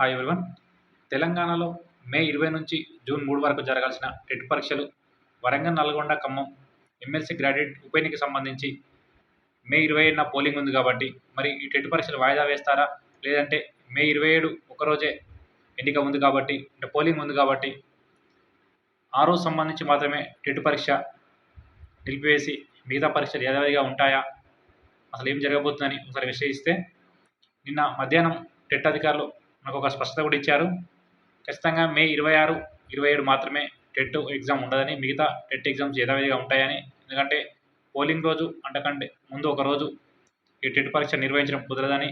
Hi everyone తెలంగాణలో మే ఇరవై నుంచి జూన్ మూడు వరకు జరగాల్సిన టెట్ పరీక్షలు వరంగల్ నల్గొండ ఖమ్మం ఎమ్మెల్సీ గ్రాడ్యుయేట్ ఉప ఎన్నిక సంబంధించి మే ఇరవై ఏడున పోలింగ్ ఉంది కాబట్టి మరి ఈ టెట్ పరీక్షలు వాయిదా వేస్తారా? లేదంటే మే ఇరవై ఏడు ఒకరోజే ఎన్నిక ఉంది కాబట్టి అంటే పోలింగ్ ఉంది కాబట్టి ఆ రోజు సంబంధించి మాత్రమే టెట్ పరీక్ష నిలిపివేసి మిగతా పరీక్షలు యథావిధిగా ఉంటాయా? అసలు ఏం జరగబోతుందని ఒకసారి విశ్లేషిస్తే నిన్న మధ్యాహ్నం టెట్ అధికారులు మనకు ఒక స్పష్టత కూడా ఇచ్చారు. ఖచ్చితంగా మే ఇరవై ఆరు ఇరవై ఏడు మాత్రమే టెట్ ఎగ్జామ్ ఉండదని మిగతా టెట్ ఎగ్జామ్స్ యథావిధిగా ఉంటాయని. ఎందుకంటే పోలింగ్ రోజు అంటకంటే ముందు ఒక రోజు ఈ టెట్ పరీక్ష నిర్వహించడం కుదరదని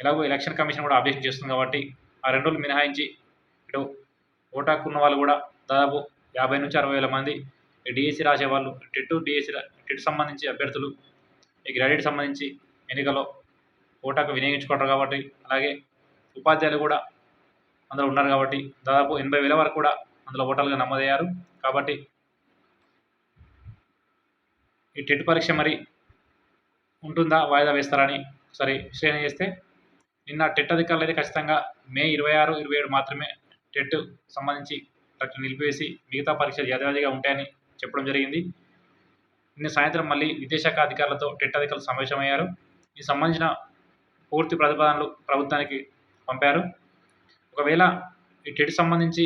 ఎలాగో ఎలక్షన్ కమిషన్ కూడా అబ్జెక్షన్ చేస్తుంది కాబట్టి ఆ రెండు రోజులు మినహాయించి ఇటు ఓటాకున్న వాళ్ళు కూడా దాదాపు యాభై నుంచి అరవై వేల మంది డిఎస్సి రాసే వాళ్ళు టెట్ డిఎస్సి టెట్ సంబంధించి అభ్యర్థులు ఈ గ్రాడ్యుయేట్ సంబంధించి ఎన్నికలో ఓటాకు వినియోగించుకుంటారు కాబట్టి అలాగే ఉపాధ్యాయులు కూడా అందులో ఉన్నారు కాబట్టి దాదాపు ఎనభై వేల వరకు కూడా అందులో ఓటర్లుగా నమోదయ్యారు. కాబట్టి ఈ టెట్ పరీక్ష మరి ఉంటుందా? వాయిదా వేస్తారని ఒకసారి శ్రేణి చేస్తే నిన్న టెట్ అధికారులు అయితే ఖచ్చితంగా మే ఇరవై ఆరు ఇరవై ఏడు మాత్రమే టెట్ సంబంధించి ప్రకటన నిలిపివేసి మిగతా పరీక్షలు యథావిధిగా ఉంటాయని చెప్పడం జరిగింది. నిన్న సాయంత్రం మళ్ళీ విదేశాఖ అధికారులతో టెట్ అధికారులు సమావేశమయ్యారు. ఈ సంబంధించిన పూర్తి ప్రతిపాదనలు ప్రభుత్వానికి పంపారు. ఒకవేళ ఈ టెట్ సంబంధించి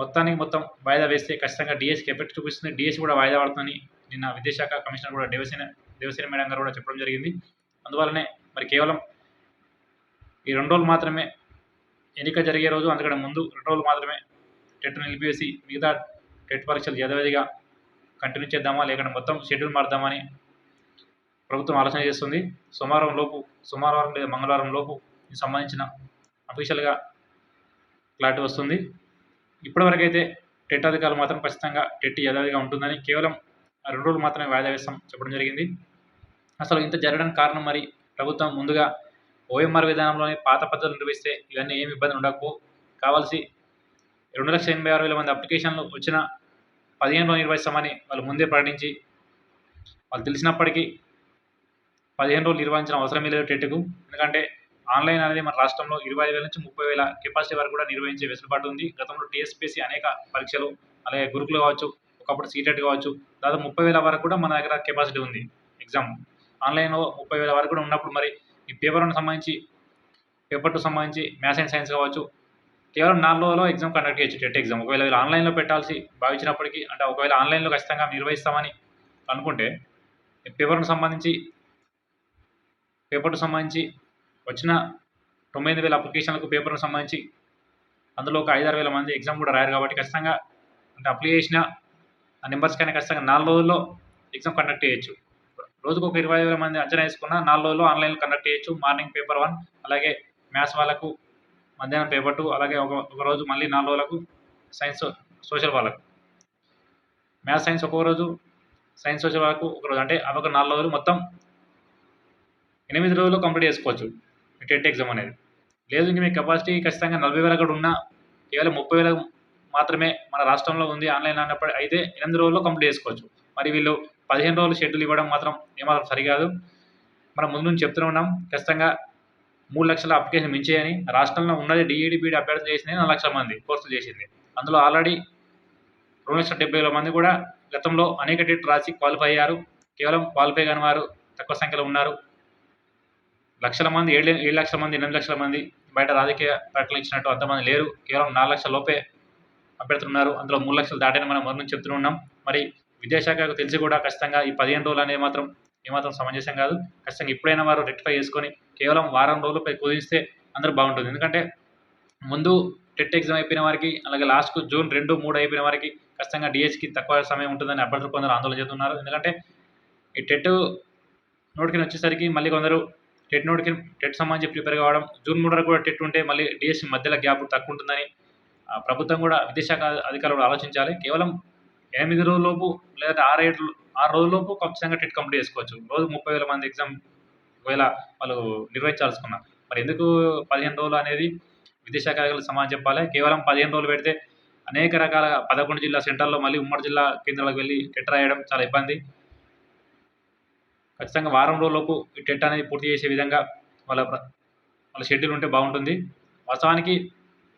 మొత్తానికి మొత్తం వాయిదా వేస్తే ఖచ్చితంగా డిఎస్కి ఎఫెక్ట్ చూపిస్తుంది. డిఎస్ కూడా వాయిదా పడుతుందని నిన్న విదేశాఖ కమిషనర్ కూడా దేవసేన దేవసేన మేడం గారు కూడా చెప్పడం జరిగింది. అందువల్లనే మరి కేవలం ఈ రెండు రోజులు మాత్రమే ఎన్నిక జరిగే రోజు అందుకంటే ముందు రెండు రోజులు మాత్రమే టెట్ నిలిపివేసి మిగతా టెట్ పరీక్షలు యథావిధిగా కంటిన్యూ చేద్దామా లేకుంటే మొత్తం షెడ్యూల్ మారుదామని ప్రభుత్వం ఆలోచన చేస్తుంది. సోమవారం లోపు సోమవారం లేదా మంగళవారం లోపు సంబంధించిన అఫీషియల్గా క్లారిటీ వస్తుంది. ఇప్పటివరకు అయితే టెట్ అధికారులు మాత్రం ఖచ్చితంగా టెట్ యథావిధిగా ఉంటుందని కేవలం రెండు రోజులు మాత్రమే వాయిదా వేస్తాం చెప్పడం జరిగింది. అసలు ఇంత జరగడానికి కారణం మరి ప్రభుత్వం ముందుగా ఓఎంఆర్ విధానంలోనే పాత పద్ధతులు నిర్వహిస్తే ఇవన్నీ ఏమి ఇబ్బంది ఉండకపో కావాల్సి రెండు లక్షల ఎనభై ఆరు వేల మంది అప్లికేషన్లు వచ్చిన పదిహేనులో నిర్వహిస్తామని వాళ్ళు ముందే ప్రకటించి వాళ్ళు తెలిసినప్పటికీ పదిహేను రోజులు నిర్వహించిన అవసరమే లేదు టెట్కు. ఎందుకంటే ఆన్లైన్ అనేది మన రాష్ట్రంలో ఇరవై వేల నుంచి ముప్పై వేల కెపాసిటీ వరకు కూడా నిర్వహించే వెసులుబాటు ఉంది. గతంలో టీఎస్పీసీ అనేక పరీక్షలు అలాగే గురుకులు కావచ్చు ఒకప్పుడు సీటెట్ కావచ్చు దాదాపు ముప్పై వేల వరకు కూడా మన దగ్గర కెపాసిటీ ఉంది. ఎగ్జామ్ ఆన్లైన్లో ముప్పై వేల వరకు కూడా ఉన్నప్పుడు మరి ఈ పేపర్ను సంబంధించి పేపర్ టు సంబంధించి మ్యాథ్స్ అండ్ సైన్స్ కావచ్చు కేవలం నాలుగు రోజుల్లో ఎగ్జామ్ కండక్ట్ చేయొచ్చు టెట్ ఎగ్జామ్ ఒకవేళ వీళ్ళు ఆన్లైన్లో పెట్టాల్సి భావించినప్పటికీ అంటే ఒకవేళ ఆన్లైన్లో ఖచ్చితంగా నిర్వహిస్తామని అనుకుంటే పేపర్కు సంబంధించి పేపర్కు సంబంధించి వచ్చిన తొంభై వేల అప్లికేషన్లకు పేపర్కు సంబంధించి అందులో ఒక ఐదారు వేల మంది ఎగ్జామ్ కూడా రాయారు కాబట్టి ఖచ్చితంగా అంటే అప్లై చేసిన ఆ నెంబర్స్ కన్నా ఖచ్చితంగా నాలుగు రోజుల్లో ఎగ్జామ్ కండక్ట్ చేయొచ్చు. రోజుకు ఒక ఇరవై వేల మంది అంచనా వేసుకున్న నాలుగు రోజుల్లో ఆన్లైన్లో కండక్ట్ చేయొచ్చు. మార్నింగ్ పేపర్ వన్ అలాగే మ్యాథ్స్ వాళ్ళకు మధ్యాహ్నం పేపర్ టూ అలాగే ఒక ఒక రోజు మళ్ళీ నాలుగు రోజులకు సైన్స్ సోషల్ వాళ్ళకు. మ్యాథ్స్ సైన్స్ ఒక్కొక్క రోజు సైన్స్ సోషల్ వాళ్ళకు ఒక రోజు. అంటే అవి ఒక నాలుగు రోజులు మొత్తం ఎనిమిది రోజులు కంప్లీట్ చేసుకోవచ్చు. టెట్ ఎగ్జామ్ అనేది. లేదు ఇంక మీ కెపాసిటీ ఖచ్చితంగా నలభై వేల కూడా ఉన్నా కేవలం ముప్పై వేల మాత్రమే మన రాష్ట్రంలో ఉంది ఆన్లైన్ అన్నప్పుడు అయితే ఎనిమిది రోజుల్లో కంప్లీట్ చేసుకోవచ్చు. మరి వీళ్ళు పదిహేను రోజులు షెడ్యూల్ ఇవ్వడం మాత్రం ఏమాత్రం సరికాదు. మనం ముందు నుంచి చెప్తూనే ఉన్నాం ఖచ్చితంగా మూడు లక్షల అప్లికేషన్ మించేయని రాష్ట్రంలో ఉన్నది డిఈడి బీడీ అభ్యర్థులు చేసింది నాలుగు లక్షల మంది కోర్సులు చేసింది. అందులో ఆల్రెడీ రెండు లక్షల డెబ్బై వేల మంది కూడా గతంలో అనేక డేట్ రాసి క్వాలిఫై అయ్యారు. కేవలం క్వాలిఫై కాని వారు తక్కువ సంఖ్యలో ఉన్నారు. లక్షల మంది ఏడు ఏడు లక్షల మంది ఎనిమిది లక్షల మంది బయట రాజకీయ ప్రకటనలు ఇచ్చినట్టు అంతమంది లేరు. కేవలం నాలుగు లక్షల లోపే అభ్యర్థులు ఉన్నారు అందులో మూడు లక్షలు దాటని మనం మరణం చెప్తూ ఉన్నాం. మరి విద్యాశాఖకు తెలిసి కూడా ఖచ్చితంగా ఈ పదిహేను రోజులు అనేది మాత్రం ఏమాత్రం సమంజసం కాదు. ఖచ్చితంగా ఇప్పుడైనా వారు రెక్టిఫై చేసుకొని కేవలం వారం రోజులపై కుదిరిస్తే అందరూ బాగుంటుంది. ఎందుకంటే ముందు టెట్ ఎగ్జామ్ అయిపోయిన వారికి అలాగే లాస్ట్కు జూన్ రెండు మూడు అయిపోయిన వారికి ఖచ్చితంగా డిఎస్కి తక్కువ సమయం ఉంటుందని అభ్యర్థులు కొందరు ఆందోళన చెందుతున్నారు. ఎందుకంటే ఈ టెట్ నోటికి వచ్చేసరికి మళ్ళీ కొందరు టెట్ నోటికి టెట్ సంబంధించి ప్రిపేర్ కావడం జూన్ మూడు వరకు కూడా టెట్ ఉంటే మళ్ళీ డిఎస్సి మధ్యలో గ్యాప్ తక్కువ ఉంటుందని ప్రభుత్వం కూడా విదేశాఖ అధికారులు కూడా ఆలోచించాలి. కేవలం ఎనిమిది రోజులలోపు లేదా ఆరు ఏడు ఆరు రోజులలోపు ఖచ్చితంగా టెట్ కంప్లీట్ చేసుకోవచ్చు. రోజు ముప్పై వేల మంది ఎగ్జామ్ ఒకవేళ వాళ్ళు నిర్వహించాల్సుకున్నా. మరి ఎందుకు పదిహేను రోజులు అనేది విదేశాఖ అధికారులు సమాధానం చెప్పాలి. కేవలం పదిహేను రోజులు పెడితే అనేక రకాల పదకొండు జిల్లా సెంటర్లో మళ్ళీ ఉమ్మడి జిల్లా కేంద్రాలకు వెళ్ళి టెట్ రాయడం చాలా ఇబ్బంది. ఖచ్చితంగా వారం రోజులలోపు ఈ టెట్ అనేది పూర్తి చేసే విధంగా వాళ్ళ వాళ్ళ షెడ్యూల్ ఉంటే బాగుంటుంది. వాస్తవానికి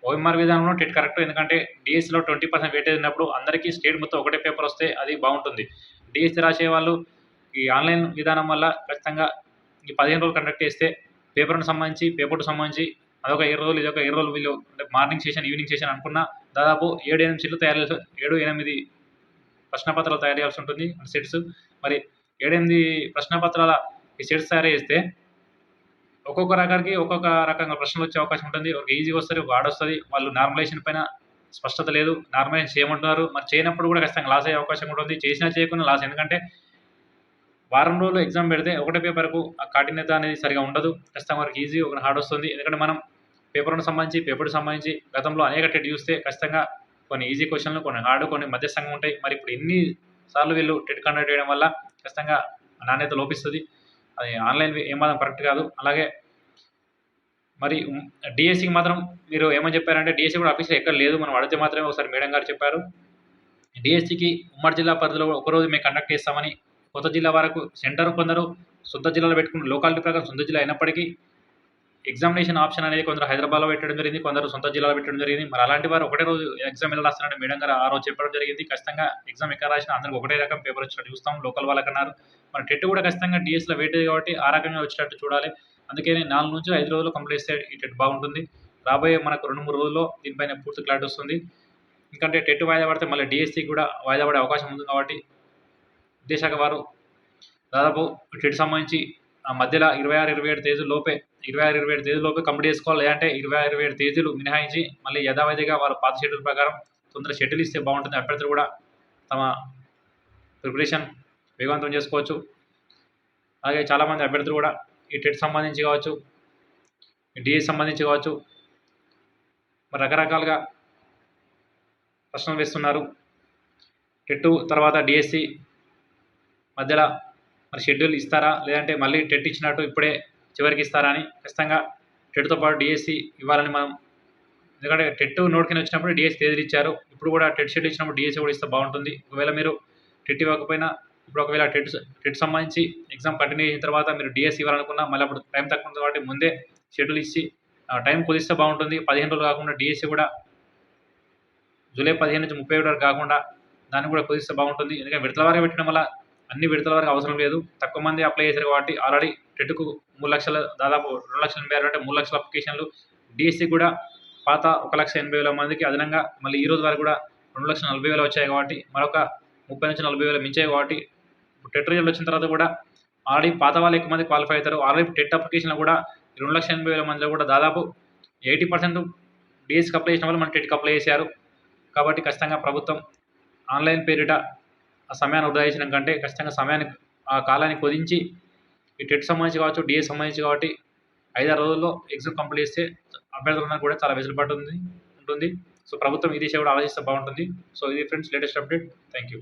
ఓఎంఆర్ విధానంలో టెట్ కరెక్ట్ ఎందుకంటే డిఎస్సిలో ట్వంటీ పర్సెంట్ వెయిటేజ్ ఉన్నప్పుడు అందరికీ స్టేట్ మొత్తం ఒకటే పేపర్ వస్తే అది బాగుంటుంది. డిఎస్సి రాసే వాళ్ళు ఈ ఆన్లైన్ విధానం వల్ల ఖచ్చితంగా ఈ పదిహేను రోజులు కండక్ట్ చేస్తే పేపర్కి సంబంధించి పేపర్కి సంబంధించి అదొక ఇరవై రోజులు ఇదొక ఇరవై రోజులు వీళ్ళు అంటే మార్నింగ్ సెషన్ ఈవినింగ్ సెషన్ అనుకున్న దాదాపు ఏడు ఎనిమిది సీట్లు తయారు చేసి ఏడు ఎనిమిది ప్రశ్నపత్రాలు తయారు చేయాల్సి ఉంటుంది సెట్స్. మరి ఏడెనిమిది ప్రశ్నపత్రాల ఈ సెట్స్ తయారు చేస్తే ఒక్కొక్క రకానికి ఒక్కొక్క రకంగా ప్రశ్నలు వచ్చే అవకాశం ఉంటుంది. ఒక ఈజీ వస్తుంది ఒక హార్డ్ వస్తుంది వాళ్ళు నార్మలైజేషన్ పైన స్పష్టత లేదు నార్మలైజేషన్ చేయమంటున్నారు. మరి చేయనప్పుడు కూడా ఖచ్చితంగా లాస్ అయ్యే అవకాశం ఉంటుంది చేసినా చేయకుండా లాస్ ఎందుకంటే వారం రోజులు ఎగ్జామ్ పెడితే ఒకటే పేపర్కు ఆ కాఠిన్యత అనేది సరిగా ఉండదు. ఖచ్చితంగా వారికి ఈజీ ఒక హార్డ్ వస్తుంది. ఎందుకంటే మనం పేపర్కి సంబంధించి పేపర్కి సంబంధించి గతంలో అనేక టెట్ చూస్తే ఖచ్చితంగా కొన్ని ఈజీ క్వశ్చన్లు కొన్ని హార్డ్ కొన్ని మధ్యస్థంగా ఉంటాయి. మరి ఇప్పుడు ఎన్ని సార్లు వీళ్ళు టెట్ కండక్ట్ చేయడం వల్ల ఖచ్చితంగా నాణ్యత లోపిస్తుంది. అది ఆన్లైన్ ఏమాత్రం కరెక్ట్ కాదు. అలాగే మరి డిఎస్సికి మాత్రం మీరు ఏమని చెప్పారంటే డిఎస్సి కూడా ఆఫీస్లో ఎక్కడ లేదు. మనం అడిగితే మాత్రమే ఒకసారి మేడం గారు చెప్పారు. డిఎస్సికి ఉమ్మడి జిల్లా పరిధిలో ఒకరోజు మేము కండక్ట్ చేస్తామని కొత్త జిల్లా వరకు సెంటర్ కొందరు సొంత జిల్లాలో పెట్టుకుని లోకాలిటీ ప్రకారం సొంత జిల్లా అయినప్పటికీ ఎగ్జామినేషన్ ఆప్షన్ అనేది కొందరు హైదరాబాద్లో పెట్టడం జరిగింది కొందరు సొంత జిల్లాలో పెట్టడం జరిగింది. మరి అలాంటి వారు ఒకటే రోజు ఎగ్జామ్ ఎలా రాస్తారని మేడం గారు ఆ రోజు చెప్పడం జరిగింది. ఖచ్చితంగా ఎగ్జామ్ ఎక్కడ రాసిన అందరికి ఒకటే రకం పేపర్ వచ్చినట్టు చూస్తాం. లోకల్ వాళ్ళకన్నారు మరి టెట్ కూడా ఖచ్చితంగా డిఎస్లో వెయిటేజ్ కాబట్టి ఆ రకంగా వచ్చేటట్టు చూడాలి. అందుకని నాలుగు నుంచి ఐదు రోజులు కంప్లీట్ చేస్తే ఈ టెట్ బాగుంటుంది. రాబోయే మనకు రెండు మూడు రోజుల్లో దీనిపైన పూర్తి క్లారిటీ వస్తుంది. ఎందుకంటే టెట్ వాయిదా పడితే మళ్ళీ డిఎస్సి కూడా వాయిదా పడే అవకాశం ఉంది కాబట్టి విద్యాశాఖ వారు దాదాపు టెట్ సంబంధించి ఆ మధ్యలో ఇరవై ఆరు ఇరవై ఏడు తేదీ లోపే ఇరవై ఆరు ఇరవై ఏడు తేదీ లోపే కంప్లీట్ చేసుకోవాలి లేదంటే ఇరవై ఆరు ఇరవై ఏడు తేదీలు మినహాయించి మళ్ళీ యథావిధిగా వారు పాత షెడ్యూల్ ప్రకారం తొందర షెడ్యూల్ ఇస్తే బాగుంటుంది. అభ్యర్థులు కూడా తమ ప్రిపరేషన్ వేగవంతం చేసుకోవచ్చు. అలాగే చాలామంది అభ్యర్థులు కూడా ఈ టెట్ సంబంధించి కావచ్చు డిఏ సంబంధించి కావచ్చు మరి రకరకాలుగా ప్రశ్నలు వేస్తున్నారు. టెట్ తర్వాత డిఎస్సి మధ్యలో మరి షెడ్యూల్ ఇస్తారా? లేదంటే మళ్ళీ టెట్ ఇచ్చినట్టు ఇప్పుడే చివరికి ఇస్తారా అని ఖచ్చితంగా టెట్తో పాటు డిఎస్సి ఇవ్వాలని మనం ఎందుకంటే టెట్ నోటికి వచ్చినప్పుడు డిఎస్సి తేదీలు ఇచ్చారు. ఇప్పుడు కూడా టెట్ షెడ్యూల్ ఇచ్చినప్పుడు డిఎస్సి కూడా ఇస్తే బాగుంటుంది. ఒకవేళ మీరు టెట్ ఇవ్వకపోయినా ఇప్పుడు ఒకవేళ టెట్ టెట్ సంబంధించి ఎగ్జామ్ కంటిన్యూ అయిన తర్వాత మీరు డిఎస్సి ఇవ్వాలనుకున్నా మళ్ళీ అప్పుడు టైం తక్కువ ఉంది కాబట్టి ముందే షెడ్యూల్ ఇచ్చి టైం కుదిస్తే బాగుంటుంది. పదిహేను రోజులు కాకుండా డిఎస్సి కూడా జూలై పదిహేను నుంచి ముప్పై వరకు కాకుండా దాన్ని కూడా కుదిస్తే బాగుంటుంది. ఎందుకంటే విడతల వారికి పెట్టడం వల్ల అన్ని విడతల వరకు అవసరం లేదు. తక్కువ మంది అప్లై చేశారు కాబట్టి ఆల్రెడీ టెట్కు మూడు లక్షల దాదాపు రెండు లక్షల ఎనభై ఆరు అంటే మూడు లక్షల అప్లికేషన్లు డిఎస్సి కూడా పాత ఒక లక్ష ఎనభై వేల మందికి అదనంగా మళ్ళీ ఈ రోజు వరకు కూడా రెండు లక్షల నలభై వేలు వచ్చాయి కాబట్టి మరొక ముప్పై నుంచి నలభై వేలు మించాయి కాబట్టి టెట్ రిజల్ట్ వచ్చిన తర్వాత కూడా ఆల్రెడీ పాత వాళ్ళు ఎక్కువ మంది క్వాలిఫై అవుతారు. ఆల్రెడీ టెట్ అప్లికేషన్లో కూడా రెండు లక్షల ఎనభై వేల మందిలో కూడా దాదాపు ఎయిటీ పర్సెంట్ డిఎస్కి అప్లై చేసిన వాళ్ళు మన టెట్కి అప్లై చేశారు. కాబట్టి ఖచ్చితంగా ప్రభుత్వం ఆన్లైన్ పేరిట ఆ సమయాన్ని వృధా చేసిన కంటే ఖచ్చితంగా సమయాన్ని ఆ కాలాన్ని కుదించి ఈ టెట్ సంబంధించి కావచ్చు డిఏ సంబంధించి కాబట్టి ఐదారు రోజుల్లో ఎగ్జామ్ కంప్లీట్ చేస్తే అభ్యర్థులందరూ కూడా చాలా వెసులుబాటు ఉంది ఉంటుంది. సో ప్రభుత్వం ఈ దిశ కూడా ఆలోచిస్తే బాగుంటుంది. సో ఇది friends latest update. Thank you